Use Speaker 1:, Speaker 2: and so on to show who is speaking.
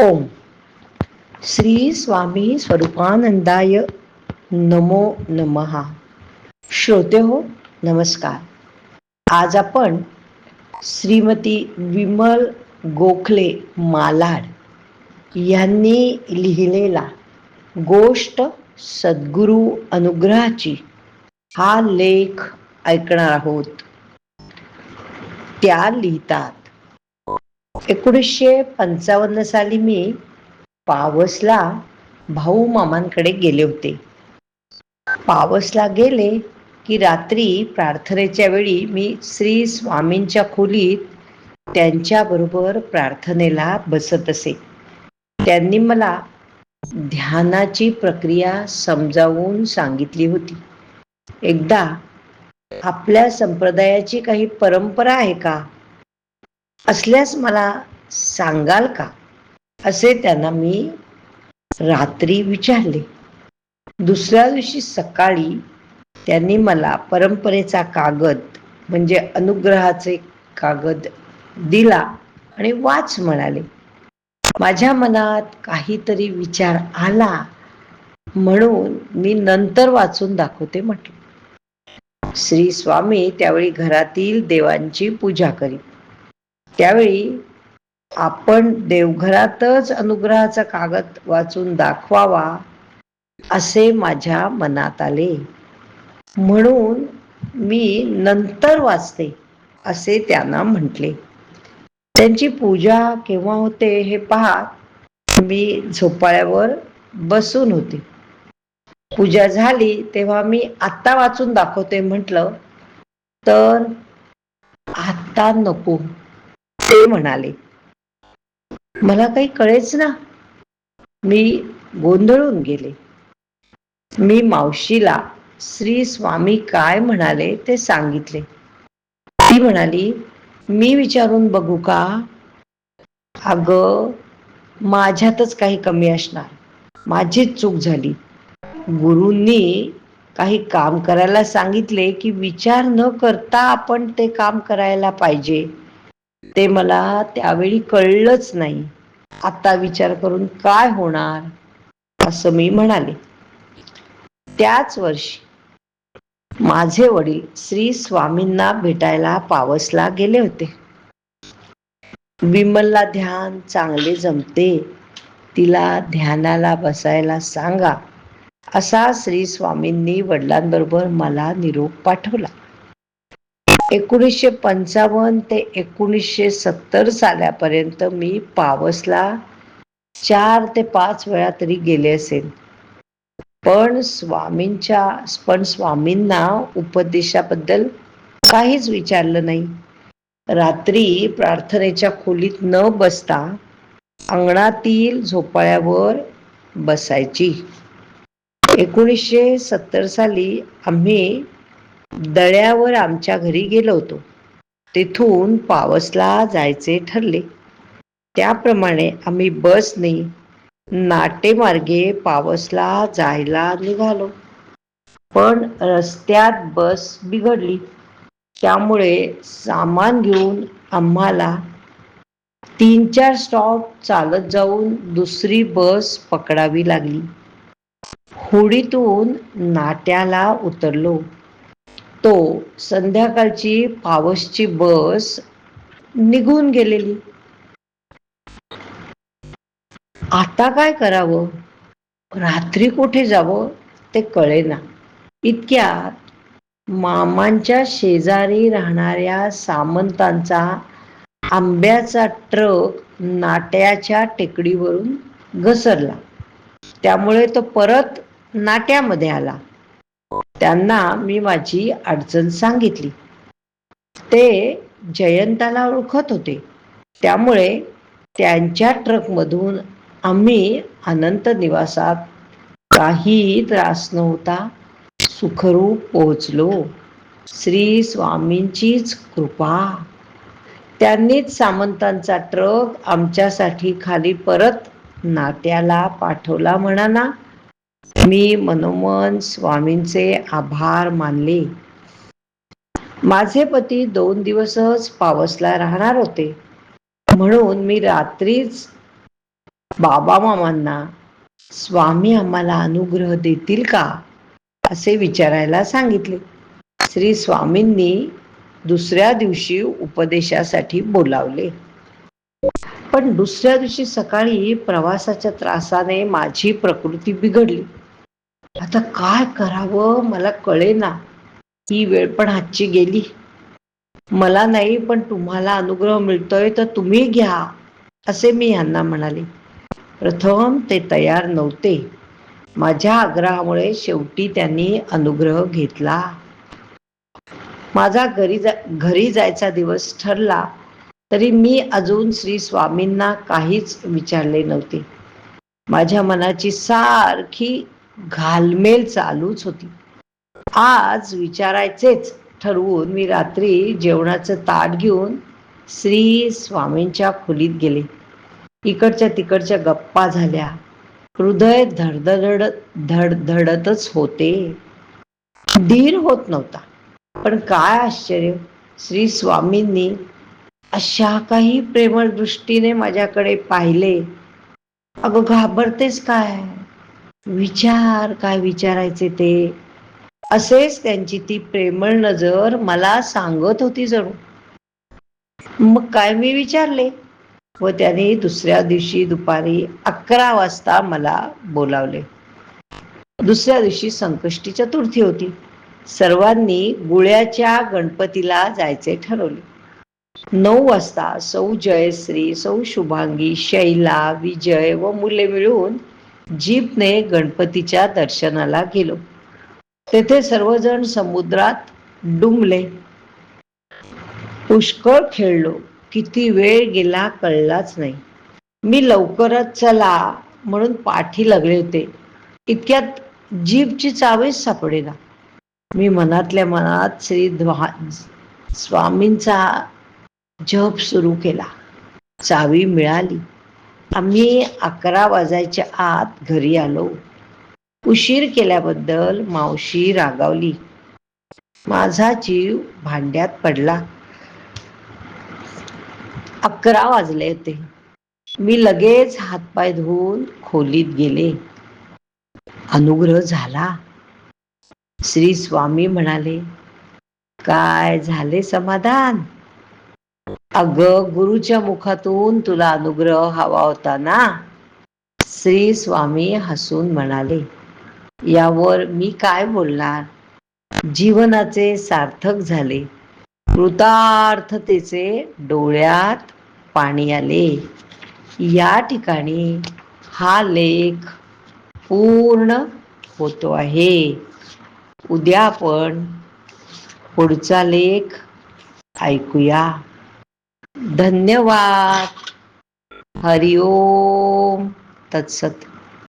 Speaker 1: ओम. श्री स्वामी स्वरूपानंदाय नमो नमहा श्रोते हो नमस्कार. आज आपण श्रीमती विमल गोखले मालाड यांनी लिहिलेला गोष्ट सद्गुरू अनुग्रहाची हा लेख ऐकणार आहोत. त्या लिहितात एकोणीसशे पंचावन्न साली मी पावसला भाऊ मामांकडे गेले होते. पावसला गेले की रात्री प्रार्थनेच्या वेळी मी श्री स्वामींच्या खोलीत त्यांच्याबरोबर प्रार्थनेला बसत असे. त्यांनी मला ध्यानाची प्रक्रिया समजावून सांगितली होती. एकदा आपल्या संप्रदायाची काही परंपरा आहे का? असल्यास मला सांगाल का? असे त्यांना मी रात्री विचारले. दुसऱ्या दिवशी सकाळी त्यांनी मला परंपरेचा कागद म्हणजे अनुग्रहाचे कागद दिला आणि वाच म्हणाले. माझ्या मनात काहीतरी विचार आला म्हणून मी नंतर वाचून दाखवते म्हटले. श्री स्वामी त्यावेळी घरातील देवांची पूजा करीत. त्यावेळी आपण देवघरातच अनुग्रहाचा कागद वाचून दाखवावा असे माझ्या मनात आले. म्हणून मी नंतर वाचते असे त्यांना म्हटले. त्यांची पूजा केव्हा होते हे पहा. मी झोपाळ्यावर बसून होते. पूजा झाली तेव्हा मी आत्ता वाचून दाखवते म्हटलं तर आत्ता नको. ते म्हणाले. मला काही कळेच ना. मी गोंधळून गेले. मी मावशीला श्री स्वामी काय म्हणाले ते सांगितले. ती म्हणाली मी विचारून बघू का? अग माझ्यातच काही कमी असणार. माझीच चूक झाली. गुरूंनी काही काम करायला सांगितले की विचार न करता आपण ते काम करायला पाहिजे. ते मला त्यावेळी कळलंच नाही. आता विचार करून काय होणार? असं मी म्हणाले. त्याच वर्षी माझे वडील श्री स्वामींना भेटायला पावसला गेले होते. विमलला ध्यान चांगले जमते. तिला ध्यानाला बसायला सांगा असा श्री स्वामींनी वडिलांबरोबर मला निरोप पाठवला. एकोणीसशे पंचावन्न ते एकोणीसशे सत्तर साल्यापर्यंत मी पावसला चार ते पाच वेळा तरी गेले असेल पण स्वामींच्या पण स्वामींना उपदेशाबद्दल काहीच विचारलं नाही. रात्री प्रार्थनेच्या खोलीत न बसता अंगणातील झोपाळ्यावर बसायची. एकोणीसशे सत्तर साली आम्ही दळ्यावर आमच्या घरी गेलो होतो. तेथून पावसला जायचे ठरले. त्याप्रमाणे आम्ही बसने नाटेमार्गे पावसला जायला निघालो. पण रस्त्यात बस बिघडली. त्यामुळे सामान घेऊन आम्हाला तीन चार स्टॉप चालत जाऊन दुसरी बस पकडावी लागली. होडीतून नाट्याला उतरलो. तो संध्याकाळची पावसची बस निघून गेलेली. आता काय करावं? रात्री कुठे जावं ते कळेना. इतक्यात मामांच्या शेजारी राहणाऱ्या सामंतांचा आंब्याचा ट्रक नाट्याच्या टेकडीवरून घसरला. त्यामुळे तो परत नाट्यामध्ये आला. त्यांना मी माझी अडचण सांगितली. ते जयंताला ओळखत होते. त्यामुळे त्यांच्या ट्रकमधून आम्ही अनंत निवासात काही त्रास नव्हता. सुखरूप पोहोचलो. श्री स्वामींचीच कृपा. त्यांनीच सामंतांचा ट्रक आमच्यासाठी खाली परत नात्याला पाठवला म्हणा मी मनोमन स्वामींचे आभार मानले. माझे पती दोन दिवसच पावसला राहणार होते. म्हणून मी रात्रीच बाबा मामांना स्वामी आम्हाला अनुग्रह देतील का? असे विचारायला सांगितले. श्री स्वामींनी दुसऱ्या दिवशी उपदेशासाठी बोलावले. पण दुसऱ्या दिवशी सकाळी प्रवासाच्या त्रासाने माझी प्रकृती बिघडली. आता काय करावं मला कळे ना ही वेळ पण हातची गेली. मला नाही पण तुम्हाला अनुग्रह मिळतोय तर तुम्ही घ्या असे मी यांना म्हणाले. प्रथम ते तयार नव्हते. माझ्या आग्रहामुळे शेवटी त्यांनी अनुग्रह घेतला. माझा घरी जा घरी जायचा दिवस ठरला. तरी मी अजून श्री स्वामींना काहीच विचारले नव्हते. माझ्या मनाची सारखी घालमेल चालूच होती. आज विचारायचेच ठरवून मी रात्री जेवणाचं ताट घेऊन श्री स्वामींच्या खोलीत गेले. इकडच्या तिकडच्या गप्पा झाल्या. हृदय धडधड धडधडतच होते. धीर होत नव्हता. पण काय आश्चर्य श्री स्वामींनी अशा काही प्रेमळ दृष्टीने माझ्याकडे पाहिले. अगं घाबरतेस काय? विचार काय विचारायचे ते? असेच त्यांची ती प्रेमळ नजर मला सांगत होती जणू. मग काय मी विचारले? व त्याने दुसऱ्या दिवशी दुपारी अकरा वाजता मला बोलावले. दुसऱ्या दिवशी संकष्टी चतुर्थी होती. सर्वांनी गुळ्याच्या गणपतीला जायचे ठरवले. नऊ वाजता सौ जयश्री सौ शुभांगी शैला विजय व मुले मिळून जीपने गणपतीच्या दर्शनाला गेलो. तेथे सर्वजण समुद्रात डुंबले. पुष्कळ खेळलो. किती वेळ गेला कळलाच नाही. मी लवकरच चला म्हणून पाठी लागले होते. इतक्यात जीपची चावीच सापडेना. मी मनातल्या मनात श्री स्वामींचा जप सुरू केला. चावी मिळाली. आम्ही अकरा वाजायच्या आत घरी आलो. उशीर केल्याबद्दल मावशी रागावली. माझा जीव भांड्यात पडला. अकरा वाजले होते. मी लगेच हातपाय धुवून खोलीत गेले. अनुग्रह झाला. श्री स्वामी म्हणाले काय झाले समाधान? अग गुरुच्या मुखातून तुला अनुग्रह हवा होता ना? श्री स्वामी हसून म्हणाले यावर मी काय बोलणार? जीवनाचे सार्थक झाले. कृतार्थतेचे डोळ्यात पाणी आले. या ठिकाणी हा लेख पूर्ण होतो आहे. उद्या आपण पुढचा लेख ऐकूया. धन्यवाद. हरिओम. तत्सत.